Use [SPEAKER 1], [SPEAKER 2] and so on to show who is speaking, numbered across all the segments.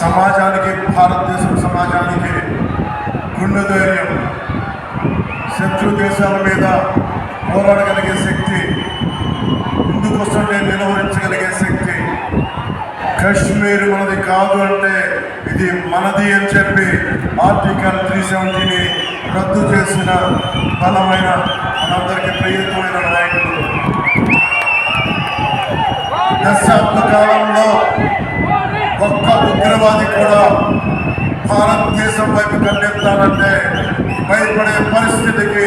[SPEAKER 1] సమాజానికి భారతదేశం సమాజానికి గుండె ధైర్యం శత్రు దేశాల మీద పోరాడగలిగే శక్తి ముందుకొస్తుంటే నిలవరించగలిగే శక్తి కశ్మీర్ మనది కాదు అంటే ఇది మనది అని చెప్పి ఆర్టికల్ త్రీ సెవెంటీని రద్దు చేసిన బలమైన మనందరికీ ప్రియతమైన నాయకులు. దశాబ్ద కాలం ఉగ్రవాది కూడా భారతదేశం వైపు కన్నెత్తానంటే భయపడే పరిస్థితికి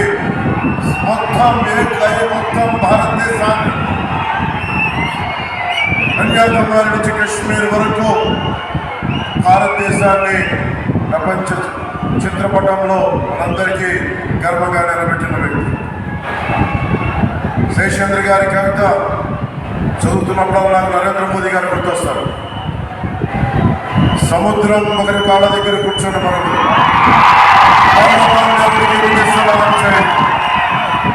[SPEAKER 1] మొత్తం ఏకై మొత్తం భారతదేశాన్ని కన్యాకుమారి నుంచి కాశ్మీర్ వరకు భారతదేశాన్ని ప్రపంచ చిత్రపటంలో మనందరికీ గర్వంగా నిలబెట్టిన వ్యక్తి. శేషేంద్ర గారి కవిత చదువుతున్నప్పుడు నాకు నరేంద్ర మోదీ గారు గుర్తొస్తారు. సముద్రం ఒకరి కాళ్ళ దగ్గర కూర్చొని మనం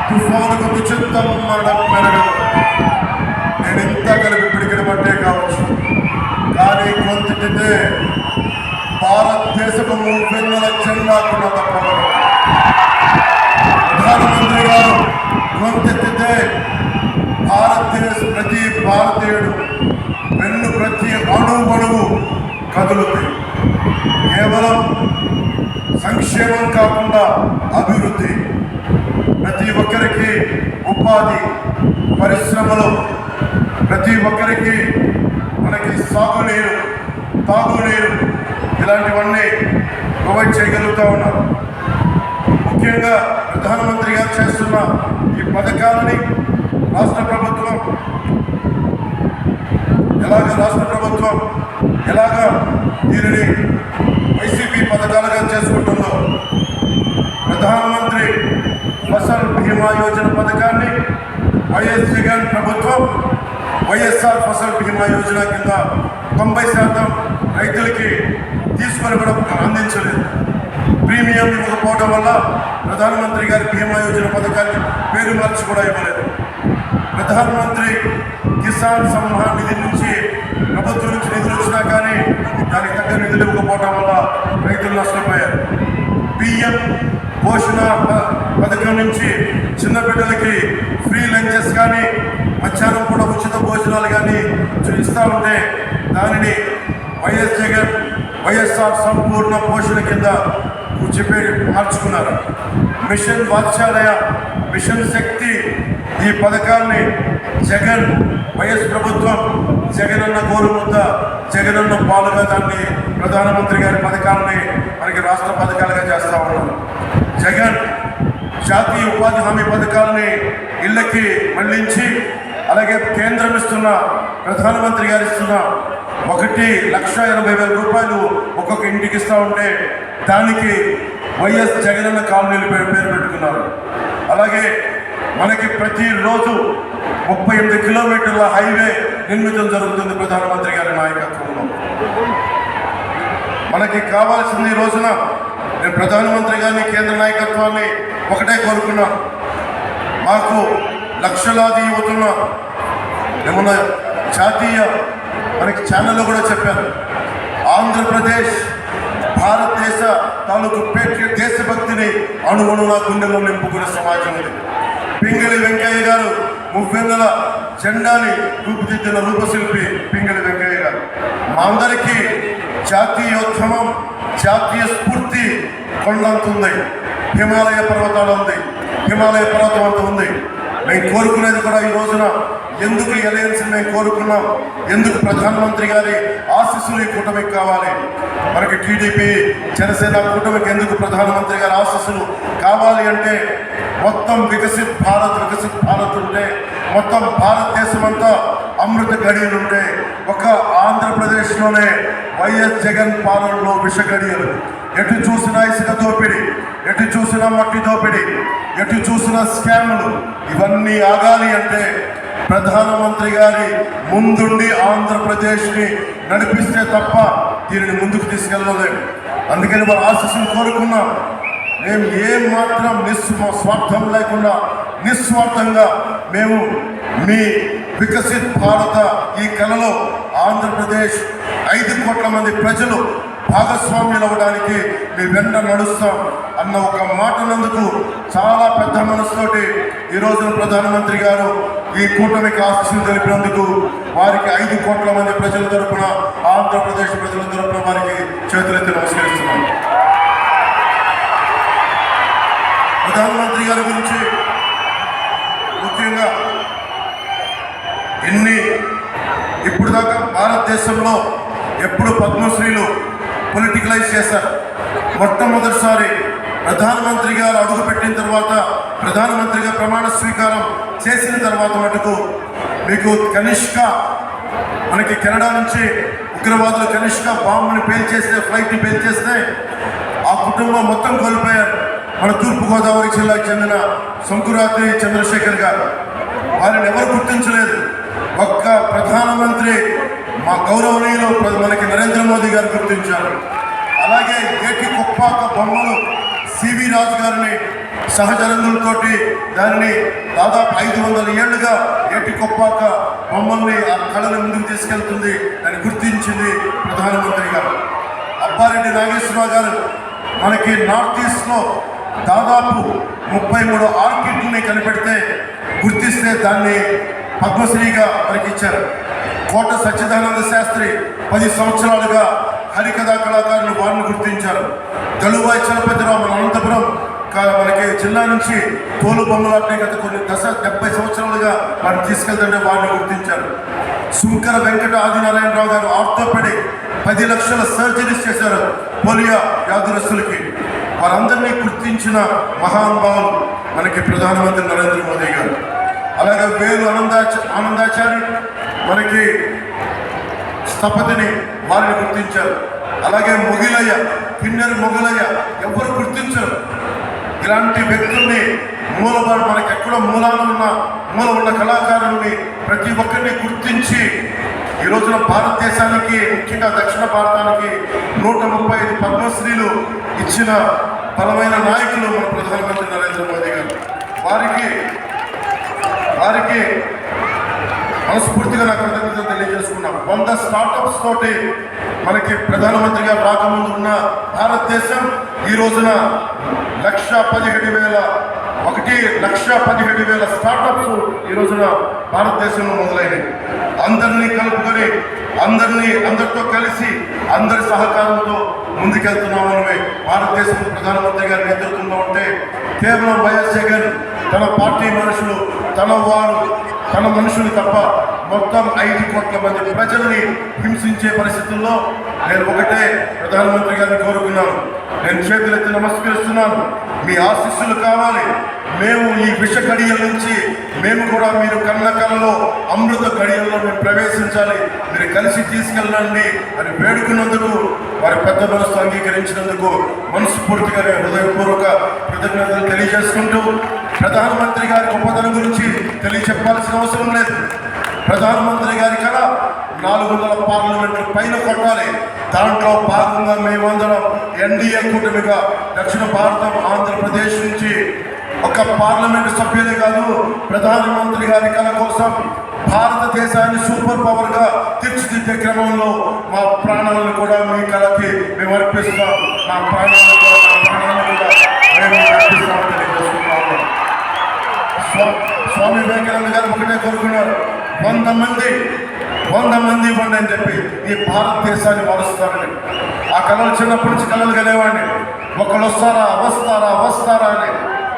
[SPEAKER 1] తుఫానుకు విచిత్తం మరణం పెరగదు నేను ఇంత కలిపి పిడికిన బట్టే కావచ్చు. కానీ కొంతితే భారతదేశపు మూవెన్నెల కూడా తప్పదు. ప్రధానమంత్రి గారు గొంతెత్తితే భారతదేశ ప్రతి భారతీయుడు వెన్ను ప్రతి అణువు అణువు కదులుతాయి కేవలం సంక్షేమం కాకుండా అభివృద్ధి. ప్రతి ఒక్కరికి ఉపాధి పరిశ్రమలు ప్రతి ఒక్కరికి మనకి సాగునీరు తాగునీరు ఇలాంటివన్నీ ప్రొవైడ్ చేయగలుగుతా ఉన్నారు ముఖ్యంగా ప్రధానమంత్రి గారు చేస్తున్న ఈ పథకాలని రాష్ట్ర ప్రభుత్వం ఎలాగ రాష్ట్ర ప్రభుత్వం ఎలాగ దీనిని వైసీపీ పథకాలుగా చేసుకుంటుందో ప్రధానమంత్రి ఫసల్ బీమా యోజన పథకాన్ని వైఎస్ జగన్ ప్రభుత్వం వైఎస్ఆర్ ఫసల్ బీమా యోజన కింద తొంభై శాతం రైతులకి తీసుకొని కూడా అందించలేదు. ప్రీమియం ఇవ్వకపోవడం వల్ల ప్రధానమంత్రి గారి బీమా యోజన పథకానికి పేరు మార్చి కూడా ఇవ్వలేదు. ప్రధానమంత్రి కిసాన్ సమ్మాన్ నిధి నుంచి ప్రభుత్వం నుంచి నిధులు వచ్చినా కానీ దానికి తగ్గ నిధులు ఇవ్వకపోవడం వల్ల రైతులు నష్టపోయారు. పిఎం పోషణ ప- పథకం నుంచి చిన్న బిడ్డలకి ఫ్రీ లంచెస్ కానీ మధ్యాహ్నం కూడా ఉచిత భోజనాలు కానీ ఇస్తూ ఉంటే దానిని వైఎస్ జగన్ వైఎస్ఆర్ సంపూర్ణ పోషణ కింద చెప్పి మార్చుకున్నారు. మిషన్ వాత్సాలయ మిషన్ శక్తి ఈ పథకాన్ని జగన్ వైఎస్ ప్రభుత్వం జగనన్న గోరుముద్ద జగనన్న పాలుగా దాన్ని ప్రధానమంత్రి గారి పథకాలని మనకి రాష్ట్ర పథకాలుగా చేస్తా ఉన్నారు. జగన్ జాతీయ ఉపాధి హామీ పథకాలని ఇళ్ళకి మళ్ళించి అలాగే కేంద్రం ఇస్తున్న ప్రధానమంత్రి గారు ఇస్తున్న ఒకటి లక్ష ఎనభై వేల రూపాయలు ఒక్కొక్క ఇంటికి ఇస్తూ ఉంటే దానికి వైఎస్ జగనన్న కాలనీలు పేరు పెట్టుకున్నారు. అలాగే మనకి ప్రతిరోజు ముప్పై ఎనిమిది కిలోమీటర్ల హైవే నిర్మితం జరుగుతుంది ప్రధానమంత్రి గారి నాయకత్వంలో. మనకి కావాల్సింది ఈ రోజున నేను ప్రధానమంత్రి గారిని కేంద్ర నాయకత్వాన్ని ఒకటే కోరుకున్నా. మాకు లక్షలాది యువతున్న ఏమన్నా జాతీయ మనకి ఛానల్లో కూడా చెప్పారు. ఆంధ్రప్రదేశ్ భారతదేశ తాలూకు పేట్రి దేశభక్తిని అణువణున గుండెలో నింపుకునే సమాజం ఇది. పింగళి వెంకయ్య గారు మువ్వెన్నెల జెండాని రూపుదిద్దిన రూపశిల్పి పింగళి వెంకయ్య గారు. మా అందరికీ జాతీయోద్యమం జాతీయ స్ఫూర్తి కొండంతుంది హిమాలయ పర్వతాలు ఉంది. హిమాలయ పర్వతం అంత ఉంది. మేము కోరుకునేది కూడా ఈ రోజున ఎందుకు ఎలయన్స్ మేము కోరుకున్నాం? ఎందుకు ప్రధానమంత్రి గారి ఆశీస్సులు ఈ కూటమికి కావాలి? మనకి టీడీపీ జనసేన కూటమికి ఎందుకు ప్రధానమంత్రి గారి ఆశీస్సులు కావాలి అంటే మొత్తం వికసిత్ భారత్ వికసిత్ భారత్ ఉంటే మొత్తం భారతదేశం అంతా అమృత గడియలుంటే ఒక ఆంధ్రప్రదేశ్లోనే వైఎస్ జగన్ పాలనలో విష గడియలు ఎటు చూసినా ఇసుక దోపిడి ఎటు చూసినా మట్టి దోపిడి ఎటు చూసినా స్కాములు ఇవన్నీ ఆగాలి అంటే ప్రధానమంత్రి గారి ముందుండి ఆంధ్రప్రదేశ్ని నడిపిస్తే తప్ప దీనిని ముందుకు తీసుకెళ్ళలేము అందుకని వారి ఆశీస్సులు కోరుకున్నాం. మేము ఏం మాత్రం నిస్వ స్వార్థం లేకుండా నిస్వార్థంగా మేము మీ వికసిత్ భారత ఈ కళలో ఆంధ్రప్రదేశ్ ఐదు కోట్ల మంది ప్రజలు భాగస్వామ్యులు అవ్వడానికి మీ వెంట నడుస్తాం అన్న ఒక మాటనందుకు చాలా పెద్ద మనసుతోటి ఈ ప్రధానమంత్రి గారు ఈ కూటమికి ఆశీస్సులు తెలిపినందుకు వారికి ఐదు కోట్ల మంది ప్రజల తరపున ఆంధ్రప్రదేశ్ ప్రజల తరపున వారికి చేతులెత్తి నమస్కరిస్తున్నాను ప్రధానమంత్రి గారి గురించి ముఖ్యంగా ఎన్ని ఇప్పుడు దాకా భారతదేశంలో ఎప్పుడు పద్మశ్రీలు పొలిటికలైజ్ చేశారు? మొట్టమొదటిసారి ప్రధానమంత్రి గారు అడుగు పెట్టిన తర్వాత ప్రధానమంత్రిగా ప్రమాణ స్వీకారం చేసిన తర్వాత మటుకు మీకు కనిష్క మనకి కెనడా నుంచి ఉగ్రవాదులు కనిష్క బాంబుని పేల్చేస్తే ఫ్లైట్ని పేల్చేస్తే ఆ కుటుంబం మొత్తం కోల్పోయారు. మన తూర్పుగోదావరి జిల్లాకు చెందిన శంకురాత్రి చంద్రశేఖర్ గారు. వారిని ఎవరు గుర్తించలేదు. ఒక్క ప్రధానమంత్రి మా గౌరవనీయులు మనకి నరేంద్ర మోదీ గారు గుర్తించారు. అలాగే ఏటి కుప్పాక బొమ్మలు సివి రాజు గారిని సహచరులతోటి దానిని దాదాపు ఐదు వందల ఏళ్ళుగా ఏటి కుప్పాక బొమ్మల్ని ఆ కళను ముందుకు తీసుకెళ్తుంది అని గుర్తించింది ప్రధానమంత్రి గారు. అప్పారెడ్డి నాగేశ్వరరావు గారు మనకి నార్త్ ఈస్ట్లో దాదాపు ముప్పై మూడు ఆర్కిడ్ని కనిపెడితే గుర్తిస్తే దాన్ని పద్మశ్రీగా పరికిచ్చారు. కోట సచ్చిదానంద శాస్త్రి పది సంవత్సరాలుగా హరికథా కళాకారులు వారిని గుర్తించారు. గలువాయి చలపతిరావు మన అనంతపురం కా- మనకి జిల్లా నుంచి తోలు బొమ్మలాట్ని గత కొన్ని దశ డెబ్బై సంవత్సరాలుగా వారిని తీసుకెళ్తుంటే వారిని గుర్తించారు. శుంకర వెంకట ఆదినారాయణరావు గారు ఆర్థోపెడిక్ పది లక్షల సర్జరీస్ చేశారు పోలియో వ్యాధులస్తులకి వారందరినీ గుర్తించిన మహానుభావులు మనకి ప్రధానమంత్రి నరేంద్ర మోదీ గారు. అలాగే వేలు ఆనందాచ ఆనందాచారి మనకి స్థపతిని వారిని గుర్తించారు. అలాగే మొగిలయ్య కిన్నెర మొగిలయ్య ఎవరు గుర్తించరు. ఇలాంటి వ్యక్తుల్ని మూలబాటు మనకి ఎక్కడో మూలాన ఉన్న మూల ఉన్న కళాకారుల్ని ప్రతి ఒక్కరిని గుర్తించి ఈ రోజున భారతదేశానికి ముఖ్యంగా దక్షిణ భారతానికి నూట ముప్పై ఐదు పద్మశ్రీలు ఇచ్చిన బలమైన నాయకులు మన ప్రధానమంత్రి నరేంద్ర మోదీ గారు. వారికి వారికి మనస్ఫూర్తిగా నా కృతజ్ఞతలు తెలియజేసుకున్నాం. వంద స్టార్టప్స్ తోటి మనకి ప్రధానమంత్రి గారు రాకముందు ఉన్న భారతదేశం ఈ రోజున లక్ష పదిహేడు వేల ఒకటి లక్ష పదిహేడు వేల స్టార్టప్స్ ఈ రోజున భారతదేశంలో మొదలైనవి. అందరినీ కలుపుకొని అందరినీ అందరితో కలిసి అందరి సహకారంతో ముందుకెళ్తున్నామని భారతదేశం ప్రధానమంత్రి గారి నేతృత్వంలో ఉంటే కేవలం వైఎస్ జగన్ తన పార్టీ మనుషులు తన వారు తన మనుషులు తప్ప మొత్తం ఐదు కోట్ల మంది ప్రజల్ని హింసించే పరిస్థితుల్లో నేను ఒకటే ప్రధానమంత్రి గారిని కోరుకున్నాను. నేను చేతులెత్తి నమస్కరిస్తున్నాను. మీ ఆశీస్సులు కావాలి. మేము ఈ విష గడియల నుంచి మేము కూడా మీరు కన్న కలలో అమృత గడియల్లో మేము ప్రవేశించాలి. మీరు కలిసి తీసుకెళ్ళండి అని వేడుకున్నందుకు వారి పెద్ద మనసు అంగీకరించినందుకు మనస్ఫూర్తిగా హృదయపూర్వక కృతజ్ఞతలు తెలియజేసుకుంటూ ప్రధానమంత్రి గారి గొప్పతనం గురించి తెలియచెప్పాల్సిన అవసరం లేదు. ప్రధానమంత్రి గారి కళ నాలుగు వందల పార్లమెంట్లు పైన కొట్టాలి. దాంట్లో భాగంగా మేమందరం ఎన్డీఏ కూటమిగా దక్షిణ భారతం ఆంధ్రప్రదేశ్ నుంచి ఒక పార్లమెంటు సభ్యులే కాదు ప్రధానమంత్రి గారి కళ కోసం భారతదేశాన్ని సూపర్ పవర్గా తీర్చిదిద్దే క్రమంలో మా ప్రాణాలను కూడా మీ కళకి మేము అర్పిస్తాం. మా ప్రాణాలను కూడా మా ప్రాణాలను కూడా మేము అర్పిస్తామని తెలియజేస్తున్నాము. స్వా- స్వామి వివేకానంద గారు ఒకటే కోరుకున్నారు. వంద మంది వంద మంది ఇవ్వండి అని చెప్పి ఈ భారతదేశాన్ని మరుస్తారని ఆ కళలు చిన్నప్పటి నుంచి కళలు కనేవాడిని. ఒకళ్ళు వస్తారా వస్తారా వస్తారా అని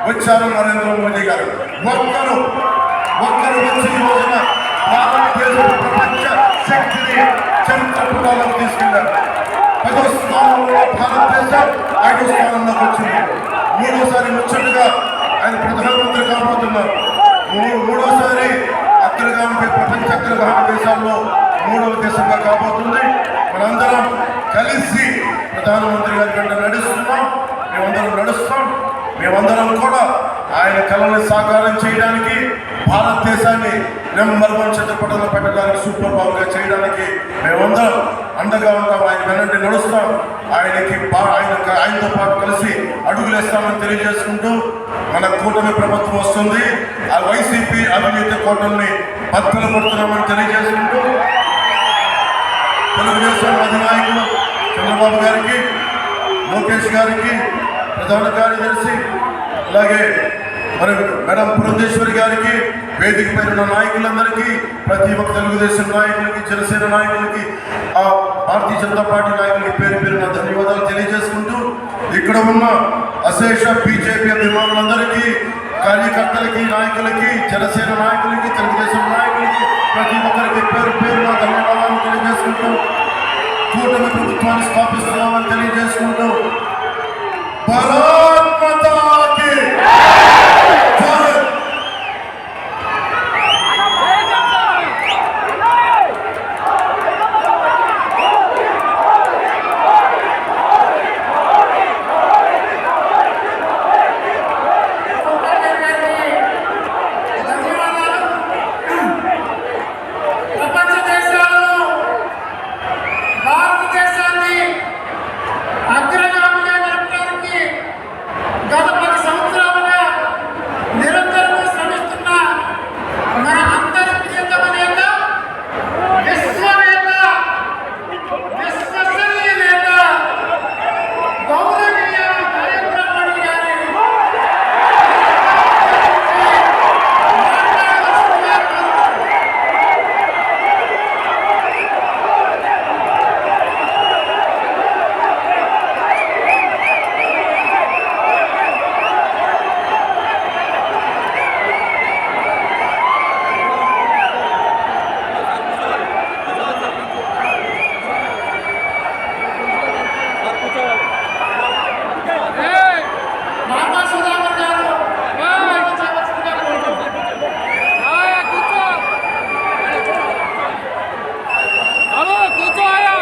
[SPEAKER 1] వచ్చారు నరేంద్ర మోదీ గారు. ఒక్కరు ఒక్కరు వచ్చి ఈ రోజున భారతదేశ ప్రపంచ శక్తిని చరిత్ర పుటాలకు తీసుకెళ్ళారు పదో స్థానంలో భారతదేశం ఐదో స్థానంలోకి వచ్చింది. మూడోసారి ముచ్చటగా ఆయన ప్రధానమంత్రి కాబోతున్నారు. మూడోసారి ఎకనామిక్ ప్రపంచ అగ్రగామి దేశాల్లో మూడవ దేశంగా కాబోతుంది. మనందరం కలిసి ప్రధానమంత్రి గారి కంటే నడుస్తున్నాం. మేమందరం నడుస్తాం. మేమందరం కూడా ఆయన కళని సాకారం చేయడానికి భారతదేశాన్ని నెంబర్ వన్ చిత్రపటంలో పెట్టడానికి సూపర్ పవర్గా చేయడానికి మేమందరం అండగా ఉంటాం. ఆయన వెనంటి నడుస్తాం. ఆయనకి ఆయన ఆయనతో పాటు కలిసి అడుగులేస్తామని తెలియజేసుకుంటూ మన కూటమి ప్రభుత్వం వస్తుంది. ఆ వైసీపీ అవినీతి కూటమిని భక్తులు కొడుతున్నామని తెలియజేసుకుంటూ తెలుగుదేశం అధినాయకులు చంద్రబాబు గారికి లోకేష్ గారికి ప్రధాన కార్యదర్శి అలాగే మరి మేడం పురంధేశ్వరి గారికి వేదిక పైన ఉన్న నాయకులందరికీ ప్రతి ఒక్క తెలుగుదేశం నాయకులకి జనసేన నాయకులకి ఆ భారతీయ జనతా పార్టీ నాయకులకి పేరు పేరున ధన్యవాదాలు తెలియజేసుకుంటూ ఇక్కడ ఉన్న అశేష బీజేపీ అభిమానులందరికీ కార్యకర్తలకి నాయకులకి జనసేన నాయకులకి తెలుగుదేశం నాయకులకి ప్రతి ఒక్కరికి పేరు పేరున ధన్యవాదాలు తెలియజేసుకుంటూ కూటమి ప్రభుత్వాన్ని స్థాపిస్తున్నామని తెలియజేసుకుంటూ భారత్!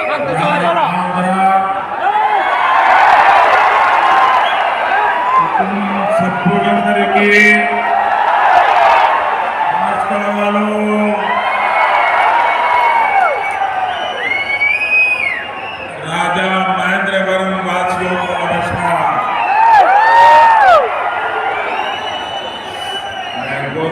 [SPEAKER 2] Right.